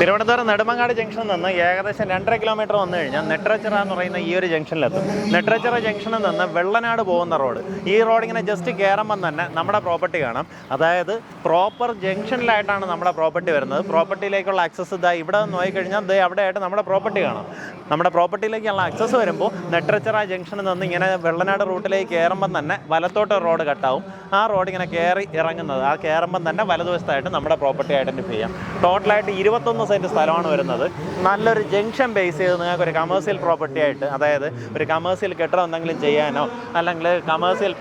തിരുവനന്തപുരം നെടുമങ്ങാട് ജംഗ്ഷനിൽ നിന്ന് ഏകദേശം രണ്ടര കിലോമീറ്റർ വന്നു കഴിഞ്ഞാൽ നെട്രച്ചിറ എന്ന് പറയുന്ന ഈ ഒരു ജംഗ്ഷനിലെത്തും നെട്രച്ചിറ ജംഗ്ഷനിൽ നിന്ന് വെള്ളനാട് പോകുന്ന റോഡ് ഈ റോഡ് ഇങ്ങനെ ജസ്റ്റ് കയറുമ്പം തന്നെ നമ്മുടെ പ്രോപ്പർട്ടി കാണാം. അതായത് പ്രോപ്പർ ജംഗ്ഷനിലായിട്ടാണ് നമ്മുടെ പ്രോപ്പർട്ടി വരുന്നത്. പ്രോപ്പർട്ടിയിലേക്കുള്ള ആക്സസ് ഇതാ ഇവിടെ നോക്കിക്കഴിഞ്ഞാൽ ദേ അവിടെയായിട്ട് നമ്മുടെ പ്രോപ്പർട്ടി കാണാം. നമ്മുടെ പ്രോപ്പർട്ടിയിലേക്കുള്ള ആക്സസ് വരുമ്പോൾ നെട്രച്ചിറ ജംഗ്ഷനിൽ നിന്ന് ഇങ്ങനെ വെള്ളനാട് റൂട്ടിലേക്ക് കയറുമ്പം തന്നെ വലത്തോട്ട് റോഡ് കട്ടാവും ആ റോഡ് ഇങ്ങനെ കയറി ഇറങ്ങുന്നത്. ആ കയറുമ്പം തന്നെ വലതുവശത്തായിട്ട് നമ്മുടെ പ്രോപ്പർട്ടി ഐഡന്റിഫൈ ചെയ്യാം. ടോട്ടലായിട്ട് ഇരുപത്തൊന്ന് സെന്റ് സ്ഥലമാണ് വരുന്നത്. നല്ലൊരു ജംഗ്ഷൻ ബേസ് ചെയ്ത് നിങ്ങൾക്ക് ഒരു കമേഴ്സ്യൽ പ്രോപ്പർട്ടി ആയിട്ട് അതായത് ഒരു കമേഴ്സ്യൽ കെട്ടിടം എന്തെങ്കിലും ചെയ്യാനോ അല്ലെങ്കിൽ കമേഴ്സ്യൽ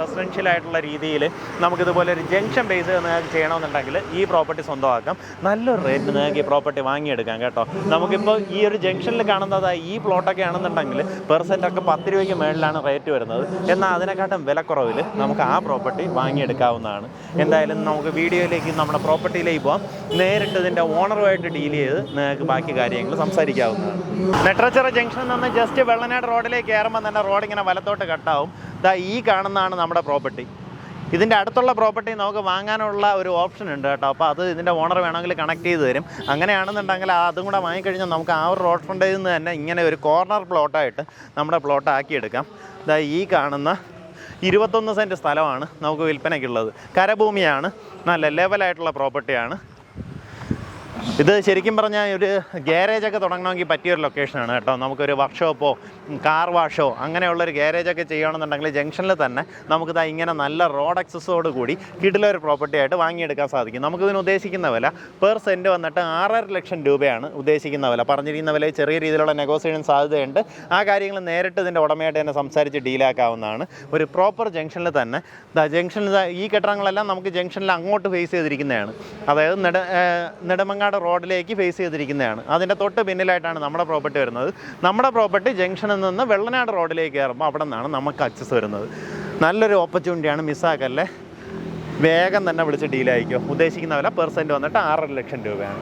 റെസിഡൻഷ്യൽ ആയിട്ടുള്ള രീതിയിൽ നമുക്കിതുപോലെ ഒരു ജംഗ്ഷൻ ബേസ് ചെയ്ത് നിങ്ങൾക്ക് ചെയ്യണമെന്നുണ്ടെങ്കിൽ ഈ പ്രോപ്പർട്ടി സ്വന്തമാക്കാം. നല്ലൊരു റേറ്റിന് നിങ്ങൾക്ക് ഈ പ്രോപ്പർട്ടി വാങ്ങിയെടുക്കാം കേട്ടോ. നമുക്കിപ്പോൾ ഈ ഒരു ജംഗ്ഷനിൽ കാണുന്നത് ഈ പ്ലോട്ടൊക്കെ ആണെന്നുണ്ടെങ്കിൽ പെർ സെന്റൊക്കെ പത്ത് രൂപയ്ക്ക് മേളിലാണ് റേറ്റ് വരുന്നത്. എന്നാൽ അതിനെക്കാട്ടും വിലക്കുറവിൽ നമുക്ക് ആ പ്രോപ്പർട്ടി വാങ്ങിയെടുക്കാവുന്നതാണ്. എന്തായാലും നമുക്ക് വീഡിയോയിലേക്ക് നമ്മുടെ പ്രോപ്പർട്ടിയിലേക്ക് പോകാം നേരിട്ട് ഇതിന്റെ ഓണറുമായിട്ട് ഡീൽ ചെയ്ത് നിങ്ങൾക്ക് ബാക്കി കാര്യങ്ങൾ സംസാരിക്കാവുന്നതാണ്. നെട്രച്ചിറ ജംഗ്ഷനിൽ നിന്ന് ജസ്റ്റ് വെള്ളനാട് റോഡിലേക്ക് കയറുമ്പോൾ തന്നെ റോഡ് ഇങ്ങനെ വലത്തോട്ട് കട്ടാവും ഇതാ ഈ കാണുന്നതാണ് നമ്മുടെ പ്രോപ്പർട്ടി ഇതിന്റെ അടുത്തുള്ള പ്രോപ്പർട്ടി നമുക്ക് വാങ്ങാനുള്ള ഒരു ഓപ്ഷൻ ഉണ്ട് കേട്ടോ. അപ്പോൾ അത് ഇതിന്റെ ഓണർ വേണമെങ്കിൽ കണക്ട് ചെയ്ത് തരും. അങ്ങനെയാണെന്നുണ്ടെങ്കിൽ അതും കൂടെ വാങ്ങിക്കഴിഞ്ഞാൽ നമുക്ക് ആ ഒരു റോഡ് ഫ്രണ്ടിൽ നിന്ന് തന്നെ ഇങ്ങനെ ഒരു കോർണർ പ്ലോട്ടായിട്ട് നമ്മുടെ പ്ലോട്ട് ആക്കിയെടുക്കാം. ഇതാ ഈ കാണുന്ന ഇരുപത്തൊന്ന് സെന്റ് സ്ഥലമാണ് നമുക്ക് വിൽപ്പനയ്ക്കുള്ളത്. കരഭൂമിയാണ്. നല്ല ലെവലായിട്ടുള്ള പ്രോപ്പർട്ടിയാണ് ഇത് ശരിക്കും പറഞ്ഞാൽ ഒരു ഗ്യാരേജ് ഒക്കെ തുടങ്ങണമെങ്കിൽ പറ്റിയൊരു ലൊക്കേഷനാണ് കേട്ടോ. നമുക്കൊരു വർക്ക്ഷോപ്പോ കാർ വാഷോ അങ്ങനെയുള്ളൊരു ഗ്യാരേജ് ഒക്കെ ചെയ്യണമെന്നുണ്ടെങ്കിൽ ജംഗ്ഷനിൽ തന്നെ നമുക്കിത് ഇങ്ങനെ നല്ല റോഡ് അക്സസോട് കൂടി കിടിലൊരു പ്രോപ്പർട്ടി ആയിട്ട് വാങ്ങിയെടുക്കാൻ സാധിക്കും. നമുക്കിതിന് ഉദ്ദേശിക്കുന്ന വില പെർ സെന്റ് വന്നിട്ട് ആറര ലക്ഷം രൂപയാണ് ഉദ്ദേശിക്കുന്ന വില. പറഞ്ഞിരിക്കുന്ന വില ചെറിയ രീതിയിലുള്ള നെഗോസിയേഷൻ സാധ്യതയുണ്ട്. ആ കാര്യങ്ങൾ നേരിട്ട് ഇതിന്റെ ഉടമയായിട്ട് തന്നെ സംസാരിച്ച് ഡീലാക്കാവുന്നതാണ് ഒരു പ്രോപ്പർ ജംഗ്ഷനിൽ തന്നെ ജംഗ്ഷനിൽ ഈ കെട്ടിടങ്ങളെല്ലാം നമുക്ക് ജംഗ്ഷനിൽ അങ്ങോട്ട് ഫേസ് ചെയ്തിരിക്കുന്നതാണ്. അതായത് നെട നെടുമങ്ങാട് നെടുമങ്ങാട് റോഡിലേക്ക് ഫേസ് ചെയ്തിരിക്കുന്നതാണ്. അതിന്റെ തൊട്ട് പിന്നിലായിട്ടാണ് നമ്മുടെ പ്രോപ്പർട്ടി വരുന്നത്. നമ്മുടെ പ്രോപ്പർട്ടി ജംഗ്ഷനിൽ നിന്ന് വെള്ളനാട് റോഡിലേക്ക് കയറുമ്പോൾ അവിടെ നിന്നാണ് നമുക്ക് അക്സസ് വരുന്നത്. നല്ലൊരു ഓപ്പർച്യൂണിറ്റിയാണ് മിസ്സാക്കല്ലേ? വേഗം തന്നെ വിളിച്ച് ഡീലായിക്കോ ഉദ്ദേശിക്കുന്ന വില പെർസെന്റ് വന്നിട്ട് ആറര ലക്ഷം രൂപയാണ്.